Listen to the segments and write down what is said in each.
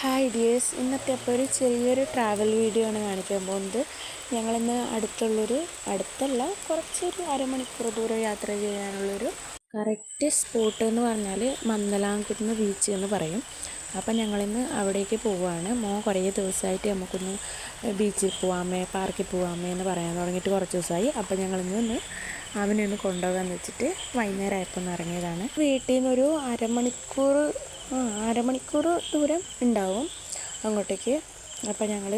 Hi dears ഇന്നത്തെ അപ്പോൾ ഒരു ചെറിയൊരു ട്രാവൽ വീഡിയോ ആണ് കാണിക്കാൻ പോകുന്നത്. ഞങ്ങളിന്ന് അടുത്തുള്ളൊരു അടുത്തല്ല കുറച്ചൊരു അരമണിക്കൂർ ദൂരം യാത്ര ചെയ്യാനുള്ളൊരു കറക്റ്റ് സ്പോട്ട് എന്ന് പറഞ്ഞാൽ മന്ദലാംകുന്ന് ബീച്ച് എന്ന് പറയും. അപ്പം ഞങ്ങളിന്ന് അവിടേക്ക് പോവുകയാണ് മോൻ കുറേ ദിവസമായിട്ട് നമുക്കൊന്ന് ബീച്ചിൽ പോവാമേ പാർക്കിൽ പോവാമേ എന്ന് പറയാൻ തുടങ്ങിയിട്ട് കുറച്ച് ദിവസമായി. അപ്പം ഞങ്ങളിന്ന് ഒന്ന് അവനെ ഒന്ന് കൊണ്ടുപോകാമെന്ന് വെച്ചിട്ട് വൈകുന്നേരം ആയപ്പോൾ ഒന്ന് ഇറങ്ങിയതാണ്. വീട്ടിൽ നിന്നൊരു അരമണിക്കൂർ അരമണിക്കൂർ ദൂരം ഉണ്ടാവും അങ്ങോട്ടേക്ക്. അപ്പം ഞങ്ങൾ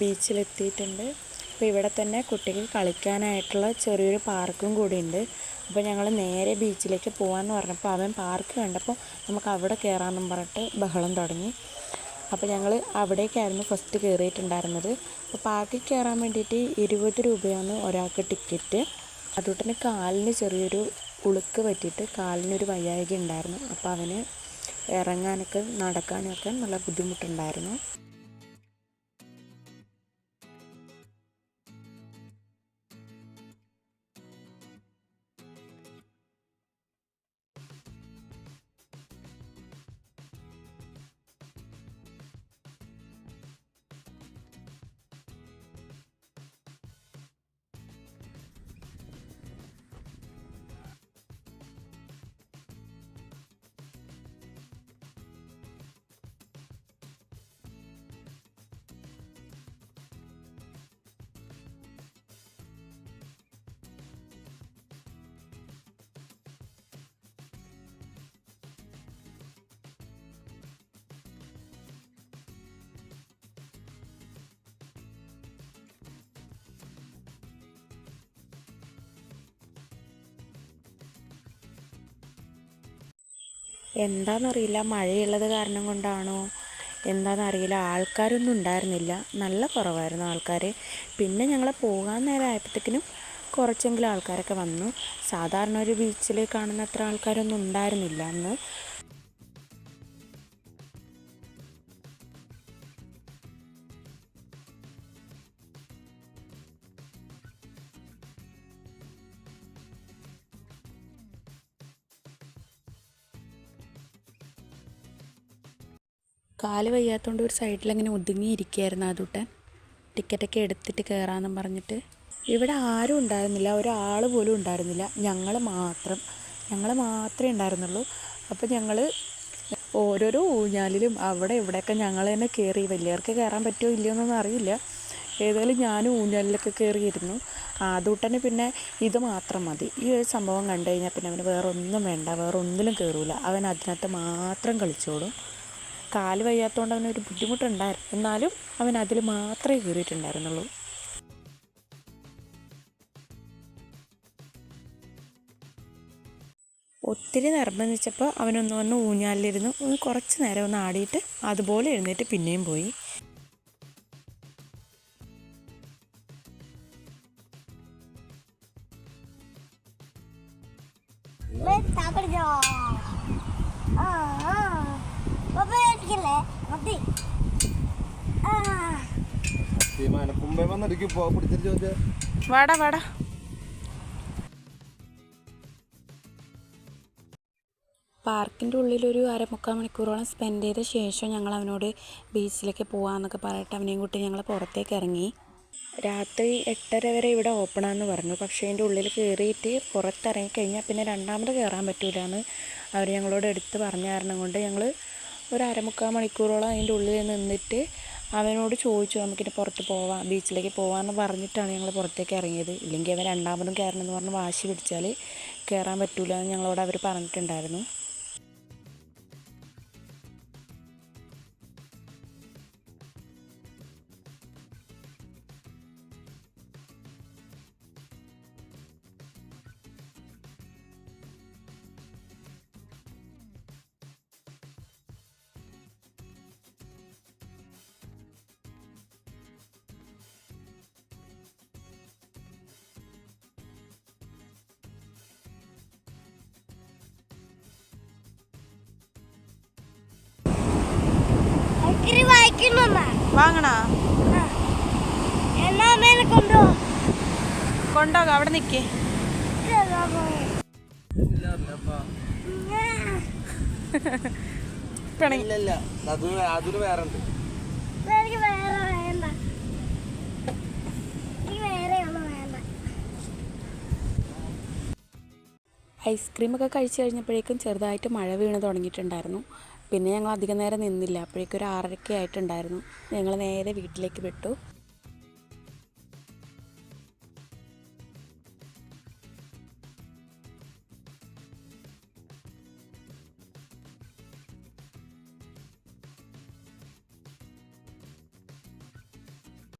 ബീച്ചിലെത്തിയിട്ടുണ്ട്. അപ്പോൾ ഇവിടെ തന്നെ കുട്ടിക്ക് കളിക്കാനായിട്ടുള്ള ചെറിയൊരു പാർക്കും കൂടിയുണ്ട്. അപ്പോൾ ഞങ്ങൾ നേരെ ബീച്ചിലേക്ക് പോകാമെന്ന് പറഞ്ഞപ്പോൾ അവൻ പാർക്ക് കണ്ടപ്പോൾ നമുക്ക് അവിടെ കയറാമെന്നും പറഞ്ഞിട്ട് ബഹളം തുടങ്ങി. അപ്പോൾ ഞങ്ങൾ അവിടേക്കായിരുന്നു ഫസ്റ്റ് കയറിയിട്ടുണ്ടായിരുന്നത് അപ്പോൾ പാർക്കിൽ കയറാൻ വേണ്ടിയിട്ട് ഇരുപത് രൂപയാണ് ഒരാൾക്ക് ടിക്കറ്റ് അതുകൊണ്ട് തന്നെ കാലിന് ചെറിയൊരു ഉളുക്ക് പറ്റിയിട്ട് കാലിനൊരു വയ്യായ്ക ഉണ്ടായിരുന്നു. അപ്പോൾ അവന് ഇറങ്ങാനൊക്കെ നടക്കാനൊക്കെ നല്ല ബുദ്ധിമുട്ടുണ്ടായിരുന്നു. എന്താണെന്നറിയില്ല മഴയുള്ളത് കാരണം കൊണ്ടാണോ? എന്താണെന്നറിയില്ല ആൾക്കാരൊന്നും ഉണ്ടായിരുന്നില്ല. നല്ല കുറവായിരുന്നു ആൾക്കാർ പിന്നെ ഞങ്ങൾ പോകാൻ നേരം ആയപ്പോഴത്തേക്കിനും കുറച്ചെങ്കിലും ആൾക്കാരൊക്കെ വന്നു. സാധാരണ ഒരു ബീച്ചിൽ കാണുന്ന അത്ര ആൾക്കാരൊന്നും ഉണ്ടായിരുന്നില്ല. അന്ന് കാൽ വയ്യാത്തതുകൊണ്ട് ഒരു സൈഡിൽ അങ്ങനെ ഒതുങ്ങിയിരിക്കുകയായിരുന്നു അതുട്ടൻ ടിക്കറ്റൊക്കെ എടുത്തിട്ട് കയറാമെന്നും പറഞ്ഞിട്ട്. ഇവിടെ ആരും ഉണ്ടായിരുന്നില്ല. ഒരാൾ പോലും ഉണ്ടായിരുന്നില്ല. ഞങ്ങൾ മാത്രം. ഞങ്ങൾ മാത്രമേ ഉണ്ടായിരുന്നുള്ളൂ. അപ്പോൾ ഞങ്ങൾ ഓരോരോ ഊഞ്ഞാലിലും അവിടെ ഇവിടെയൊക്കെ ഞങ്ങൾ തന്നെ കയറി വലിയവർക്ക് കയറാൻ പറ്റുമോ ഇല്ലയോ എന്നൊന്നും അറിയില്ല. ഏതായാലും ഞാനും ഊഞ്ഞാലിലൊക്കെ കയറിയിരുന്നു ആദൂട്ടന് പിന്നെ ഇത് മാത്രം മതി. ഈ ഒരു സംഭവം കണ്ടു കഴിഞ്ഞാൽ പിന്നെ അവന് വേറെ ഒന്നും വേണ്ട. വേറെ ഒന്നിലും കയറൂല അവൻ അതിനകത്ത് മാത്രം കളിച്ചോളും. കാൽ വയ്യാത്തതുകൊണ്ട് അവനൊരു ബുദ്ധിമുട്ടുണ്ടായിരുന്നു. എന്നാലും അവൻ അതിൽ മാത്രമേ കയറിയിട്ടുണ്ടായിരുന്നുള്ളൂ. ഒത്തിരി നിർബന്ധിച്ചപ്പോൾ അവനൊന്ന് വന്ന് ഊഞ്ഞാലിരുന്നു ഒന്ന് കുറച്ച് നേരം ഒന്ന് ആടിയിട്ട് അതുപോലെ എഴുന്നേറ്റ് പിന്നെയും പോയി. Let's talk about it. വാടാ വാടാ. പാർക്കിന്റെ ഉള്ളിൽ ഒരു അരമുക്കാൽ മണിക്കൂറോളം സ്പെൻഡ് ചെയ്ത ശേഷം ഞങ്ങൾ അവനോട് ബീച്ചിലേക്ക് പോകാമെന്നൊക്കെ പറഞ്ഞിട്ട് അവനെയും കൂട്ടി ഞങ്ങൾ പുറത്തേക്ക് ഇറങ്ങി. രാത്രി എട്ടര വരെ ഇവിടെ ഓപ്പണാന്ന് പറഞ്ഞു. പക്ഷേ അതിന്റെ ഉള്ളിൽ കയറിയിട്ട് പുറത്തിറങ്ങി കഴിഞ്ഞാൽ പിന്നെ രണ്ടാമത് കയറാൻ പറ്റൂല എന്ന് അവർ ഞങ്ങളോട് എടുത്ത് പറഞ്ഞ കാരണം കൊണ്ട് ഞങ്ങൾ ഒരു അരമുക്കാൽ മണിക്കൂറോളം അതിന്റെ ഉള്ളിൽ നിന്നിട്ട് അവനോട് ചോദിച്ചു നമുക്കിനി പുറത്ത് പോവാം ബീച്ചിലേക്ക് പോവാമെന്ന് പറഞ്ഞിട്ടാണ് ഞങ്ങൾ പുറത്തേക്ക് ഇറങ്ങിയത്. ഇല്ലെങ്കിൽ അവൻ രണ്ടാമതും കയറണമെന്ന് പറഞ്ഞ് വാശി പിടിച്ചാൽ കയറാൻ പറ്റൂല എന്ന് ഞങ്ങളോട് അവർ പറഞ്ഞിട്ടുണ്ടായിരുന്നു. വായിക്കുന്നു അമ്മ വാങ്ങണോ? എന്നാ മേലെ കൊണ്ടോ. കൊണ്ടോക അവിടെ നിക്കേ. പിണങ്ങി. ഇല്ല ഇല്ല അത് അതിന് വേറെ ഉണ്ട് വേറെ ഐസ്ക്രീമൊക്കെ കഴിച്ച് കഴിഞ്ഞപ്പോഴേക്കും ചെറുതായിട്ട് മഴ വീണ് തുടങ്ങിയിട്ടുണ്ടായിരുന്നു. പിന്നെ ഞങ്ങൾ അധികം നേരം നിന്നില്ല. അപ്പോഴേക്കും ഒരു ആറരയ്ക്ക് ആയിട്ടുണ്ടായിരുന്നു. ഞങ്ങൾ നേരെ വീട്ടിലേക്ക് വിട്ടു.